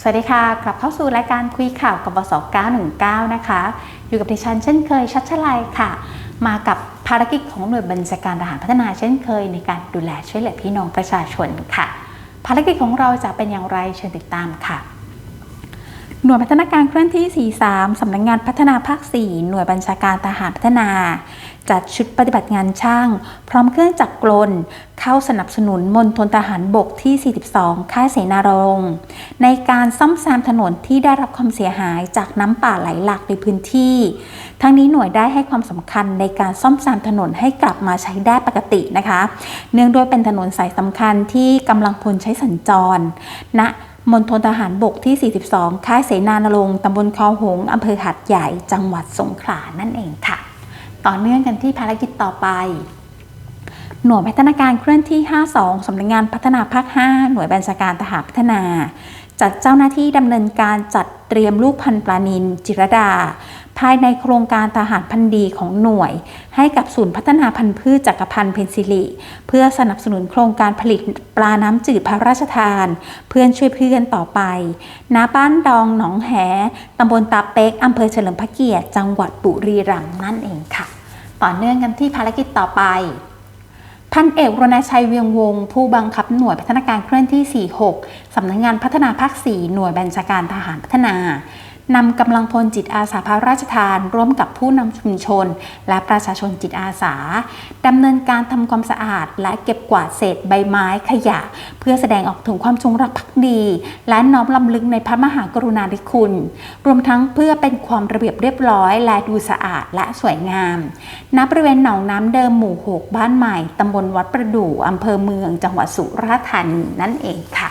สวัสดีค่ะ กลับเข้าสู่รายการคุยข่าวกับบส919 นะคะ อยู่กับดิฉันเช่นเคยชัดชลัยค่ะ มากับภารกิจของหน่วยบัญชาการทหารพัฒนาเช่นเคย ในการดูแลช่วยเหลือพี่น้องประชาชนค่ะ ภารกิจของเราจะเป็นอย่างไรเชิญติดตามค่ะ หน่วยพัฒนาการเคลื่อนที่ 43 สำนักงงานพัฒนาภาค 4 หน่วยบัญชาการทหารพัฒนา จัดชุดปฏิบัติงานช่าง พร้อมเครื่องจักรกล เข้าสนับสนุนมณฑลทหารบกที่ 42 ค่ายเสนารงในการซ่อมแซมถนนที่ได้รับความเสียหายจากน้ำป่าไหลหลากในพื้นที่ ทั้งนี้หน่วยได้ให้ความสำคัญในการซ่อมแซมถนนให้กลับมาใช้ได้ปกตินะคะ เนื่องด้วยเป็นถนนสายสำคัญที่กำลังพลใช้สัญจรณะ มณฑลทหารบกที่ 42 ค่ายเสนานรงค์ตำบลคลองหงส์อำเภอหัดใหญ่ จังหวัดสงขลานั่นเองค่ะ ต่อเนื่องกันที่ภารกิจต่อไป หน่วยพัฒนาการเคลื่อนที่ 52 สำนักงงานพัฒนาภาค 5 หน่วยบัญชาการทหารพัฒนา จัดเจ้าหน้าที่ดำเนินการจัดเตรียมลูกพันธุ์ปลานินจิรดา ภายในโครงการทหารพันธุ์ดีของหน่วย ให้กับศูนย์พัฒนาพันธุ์พืชจักรพันธ์เพนซิลิเพื่อสนับสนุนโครงการผลิตปลาน้ำจืดพระราชทาน เพื่อนช่วยเพื่อนต่อไปณบ้านดองหนองแหตำบลตาเป๊กอำเภอเฉลิมพระเกียรติจังหวัดบุรีรัมย์นั่นเองค่ะ ต่อเนื่องกันที่ภารกิจต่อไปพันเอกรณชัยเวียงวง ผู้บังคับหน่วยพัฒนาการเคลื่อนที่ 46 สำนักงงานพัฒนาภาค 4 หน่วยบัญชาการทหารพัฒนา นำกำลังพลจิตอาสาพระราชทาน ร่วมกับผู้นำชุมชน และประชาชนจิตอาสาดำเนินการทำความสะอาด และเก็บกวาดเศษใบไม้ขยะ เพื่อแสดงออกถึงความจงรักภักดี และน้อมลำลึกในพระมหากรุณาธิคุณ รวมทั้งเพื่อเป็นความระเบียบเรียบร้อย และดูสะอาดและสวยงาม ณ บริเวณหนองน้ำเดิมหมู่6บ้านใหม่ตำบลวัดประดู่อำเภอเมือง จังหวัดสุราษฎร์ธานีนั่นเองค่ะ